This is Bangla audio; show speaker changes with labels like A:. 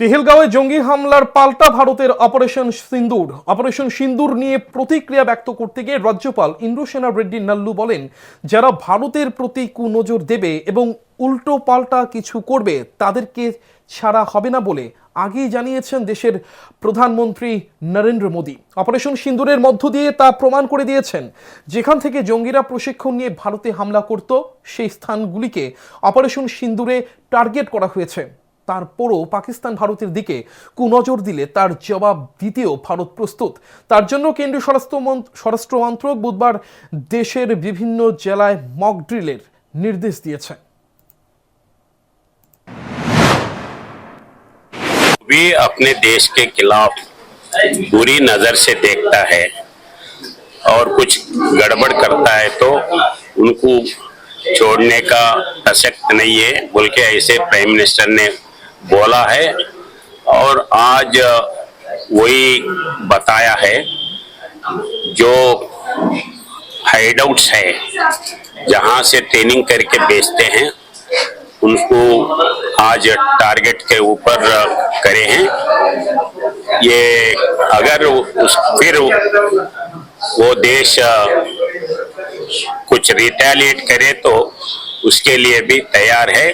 A: পেহেলগাঁওয়ে জঙ্গি হামলার পাল্টা ভারতের অপারেশন সিন্দুর। অপারেশন সিন্দুর নিয়ে প্রতিক্রিয়া ব্যক্ত করতে গিয়ে রাজ্যপাল ইন্দ্রসেনা রেড্ডি নাল্লু বলেন, যারা ভারতের প্রতি কুনজর দেবে এবং উল্টো পাল্টা কিছু করবে, তাদেরকে ছাড়া হবে না বলে আগেই জানিয়েছেন দেশের প্রধানমন্ত্রী নরেন্দ্র মোদী। অপারেশন সিন্দুরের মধ্য দিয়ে তা প্রমাণ করে দিয়েছেন, যেখান থেকে জঙ্গিরা প্রশিক্ষণ নিয়ে ভারতে হামলা করত, সেই স্থানগুলিকে অপারেশন সিন্দুরে টার্গেট করা হয়েছে। তারপরও পাকিস্তান ভারতের দিকে কুনজর দিলে তার জবাব দিতেও ভারত প্রস্তুত তার জন্য কেন্দ্রীয় স্বরাষ্ট্র মন- স্বরাষ্ট্র মন্ত্রক বুধবার দেশের বিভিন্ন জেলায় মক ড্রিলের নির্দেশ দিয়েছে
B: भी अपने देश के खिलाफ बुरी नजर से देखता है और कुछ गड़बड़ करता है तो उनको छोड़ने का प्रसक्त नहीं है बोल के ऐसे प्राइम मिनिस्टर ने बोला है और आज वही बताया है जो हाइडआउट्स है, जहाँ से ट्रेनिंग करके बेचते हैं, उनको आज टारगेट के ऊपर करे हैं। ये अगर उस, फिर वो देश कुछ रिटेलिएट करे तो उसके लिए भी तैयार है।